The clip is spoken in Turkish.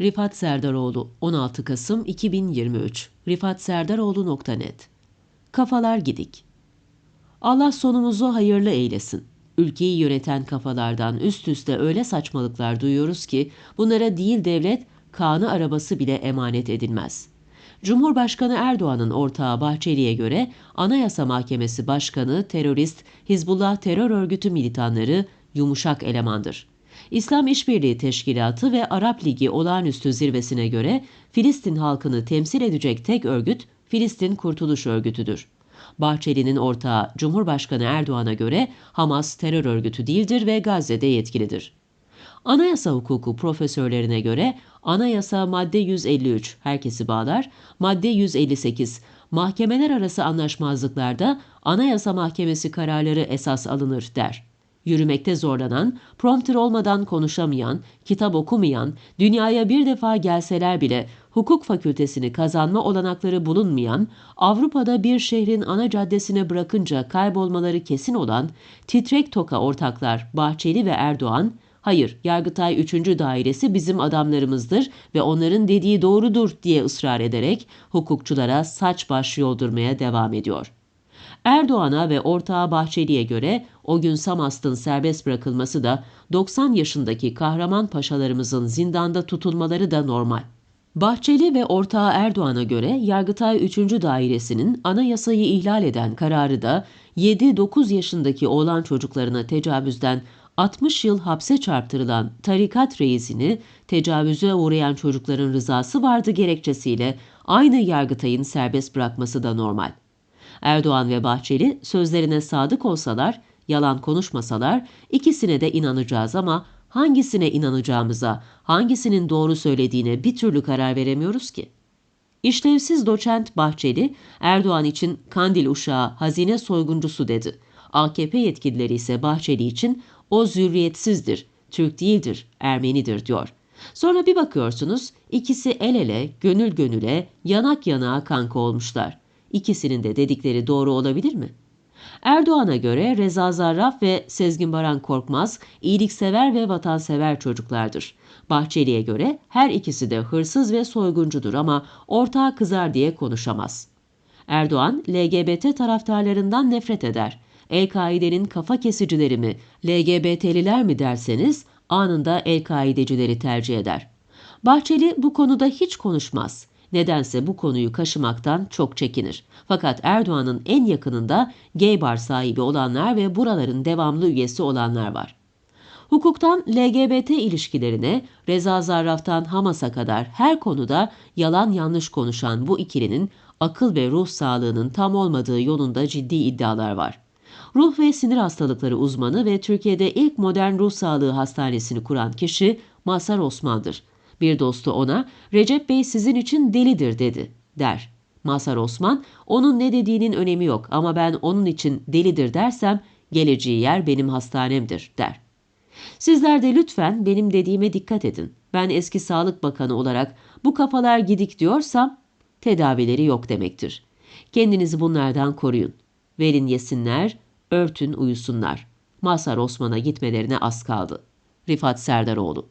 Rifat Serdaroğlu 16 Kasım 2023 rifatserdaroğlu.net Kafalar gidik. Allah sonumuzu hayırlı eylesin. Ülkeyi yöneten kafalardan üst üste öyle saçmalıklar duyuyoruz ki bunlara değil devlet, kanı arabası bile emanet edilmez. Cumhurbaşkanı Erdoğan'ın ortağı Bahçeli'ye göre Anayasa Mahkemesi Başkanı terörist Hizbullah terör örgütü militanları yumuşak elemandır. İslam İşbirliği Teşkilatı ve Arap Ligi olağanüstü zirvesine göre Filistin halkını temsil edecek tek örgüt Filistin Kurtuluş Örgütü'dür. Bahçeli'nin ortağı Cumhurbaşkanı Erdoğan'a göre Hamas terör örgütü değildir ve Gazze'de yetkilidir. Anayasa hukuku profesörlerine göre anayasa madde 153 herkesi bağlar, madde 158 mahkemeler arası anlaşmazlıklarda anayasa mahkemesi kararları esas alınır der yürümekte zorlanan, prompter olmadan konuşamayan, kitap okumayan, dünyaya bir defa gelseler bile hukuk fakültesini kazanma olanakları bulunmayan, Avrupa'da bir şehrin ana caddesine bırakınca kaybolmaları kesin olan titrek toka ortaklar Bahçeli ve Erdoğan, hayır Yargıtay 3. Dairesi bizim adamlarımızdır ve onların dediği doğrudur diye ısrar ederek hukukçulara saç baş yoldurmaya devam ediyor. Erdoğan'a ve ortağı Bahçeli'ye göre o gün Samast'ın serbest bırakılması da 90 yaşındaki kahraman paşalarımızın zindanda tutulmaları da normal. Bahçeli ve ortağı Erdoğan'a göre Yargıtay 3. Dairesi'nin anayasayı ihlal eden kararı da 7-9 yaşındaki oğlan çocuklarına tecavüzden 60 yıl hapse çarptırılan tarikat reisini tecavüze uğrayan çocukların rızası vardı gerekçesiyle aynı Yargıtay'ın serbest bırakması da normal. Erdoğan ve Bahçeli sözlerine sadık olsalar, yalan konuşmasalar ikisine de inanacağız ama hangisine inanacağımıza, hangisinin doğru söylediğine bir türlü karar veremiyoruz ki. İşlevsiz doçent Bahçeli, Erdoğan için kandil uşağı, hazine soyguncusu dedi. AKP yetkilileri ise Bahçeli için o zürriyetsizdir, Türk değildir, Ermenidir diyor. Sonra bir bakıyorsunuz ikisi el ele, gönül gönüle, yanak yanağa kanka olmuşlar. İkisinin de dedikleri doğru olabilir mi? Erdoğan'a göre Reza Zarraf ve Sezgin Baran Korkmaz iyiliksever ve vatansever çocuklardır. Bahçeli'ye göre her ikisi de hırsız ve soyguncudur ama ortağı kızar diye konuşamaz. Erdoğan, LGBT taraftarlarından nefret eder. El-Kaide'nin kafa kesicileri mi, LGBT'liler mi derseniz anında El-Kaidecileri tercih eder. Bahçeli bu konuda hiç konuşmaz. Nedense bu konuyu kaşımaktan çok çekinir. Fakat Erdoğan'ın en yakınında gay bar sahibi olanlar ve buraların devamlı üyesi olanlar var. Hukuktan LGBT ilişkilerine, Reza Zarraf'tan Hamas'a kadar her konuda yalan yanlış konuşan bu ikilinin akıl ve ruh sağlığının tam olmadığı yolunda ciddi iddialar var. Ruh ve sinir hastalıkları uzmanı ve Türkiye'de ilk modern ruh sağlığı hastanesini kuran kişi Masar Osman'dır. Bir dostu ona Recep Bey sizin için delidir dedi der. Masar Osman onun ne dediğinin önemi yok ama ben onun için delidir dersem geleceği yer benim hastanemdir der. Sizler de lütfen benim dediğime dikkat edin. Ben eski Sağlık Bakanı olarak bu kafalar gidik diyorsam tedavileri yok demektir. Kendinizi bunlardan koruyun. Verin yesinler, örtün uyusunlar. Masar Osman'a gitmelerine az kaldı. Rifat Serdaroğlu